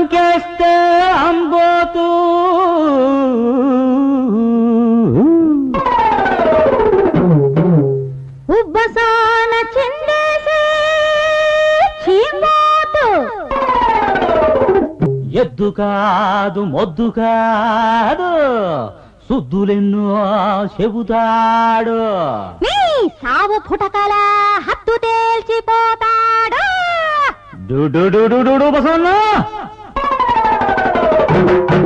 లంకేస్తే అంబోతూ. ఉబ్బసాన చిందేసే చీమోతు ఎద్దు కాదు మొద్దు కాదు సుద్దులెన్నో చెబుతాడు. నీ సావు పుటకల హత్తు తేల్చిపోతాడు. డుడుడుడుడుడు బసవన్న సూర్యుడు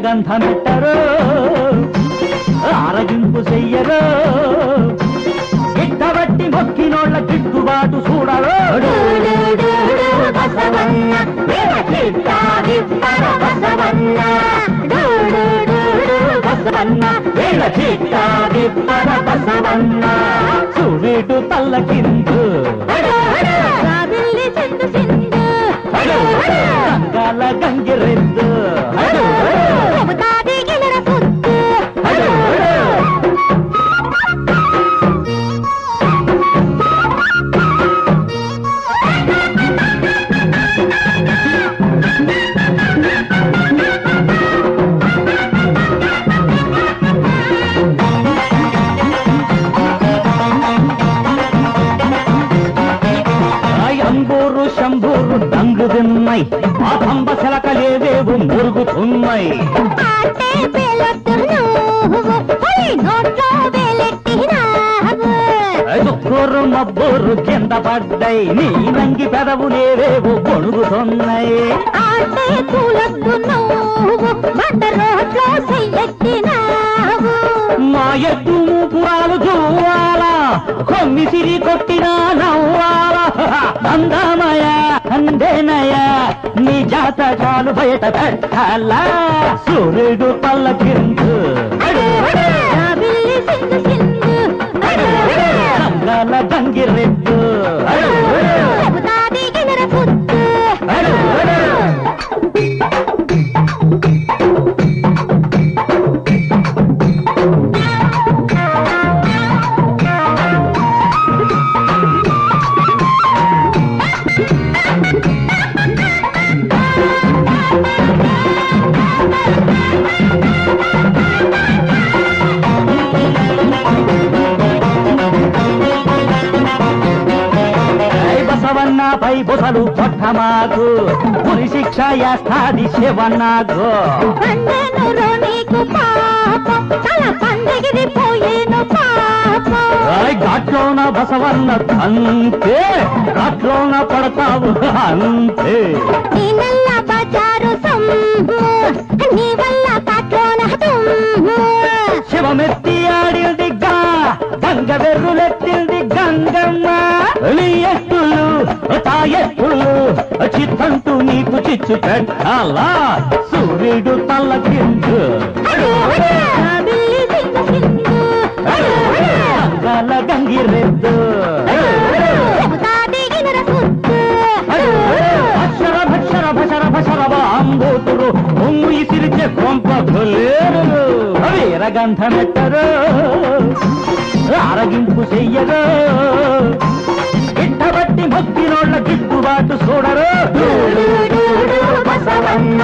వీరగంధమెట్టరు ఆరగింపు చెయ్యరో గిట్టబట్టి మొక్కినోళ్ళ గిట్టుబాటు చూడరో చూడు తల్ల కిందు తిన్నాయి ఆ పంబ శలకలేవేవు మురుగుతున్నాయి చుక్కూరు మబ్బూరు కింద పడ్డాయి నీ నంగి పెదవులేవేవు మంట రోడ్లో చెయ్యెట్టినావు మా ఎద్దు మూపురాలు చూవాల కొమ్మి సిరి కొట్టినా నవ్వాల. అందమయ అందేనయ నీ జాతకాలు బయట పెట్టాలా? సూర్యుడు సింగు రంగాల గంగిరెద్దు బసవన్న పై బుసలు కొట్టమాకు పులి శిక్ష యాస్తాది శివన్నాకు ఘాట్లోన బసవన్న అంతే ఘాట్లోన పడతావు అంతే. శివమెత్తి ఆడిందిగా గంగ వెర్రులెత్తింది గంగమ్మ. ఎత్తులు తాయెత్తులు ఎత్తులు చిత్తంటూ నీకు చిచ్చు పెట్టాలా? సూర్యుడు తల్లకిందు జాబిల్లి సింగు గంగిరెద్దు. అక్షర భక్షర భషర భషర అంబోతురు ఒంగు ఇసిరిచే కొంప కొల్లేరు వీరగంధమెట్టరు ఆరగింపు చెయ్యరు. మొక్కినోళ్ళ గిట్టుబాటు చూడరు. బసవన్న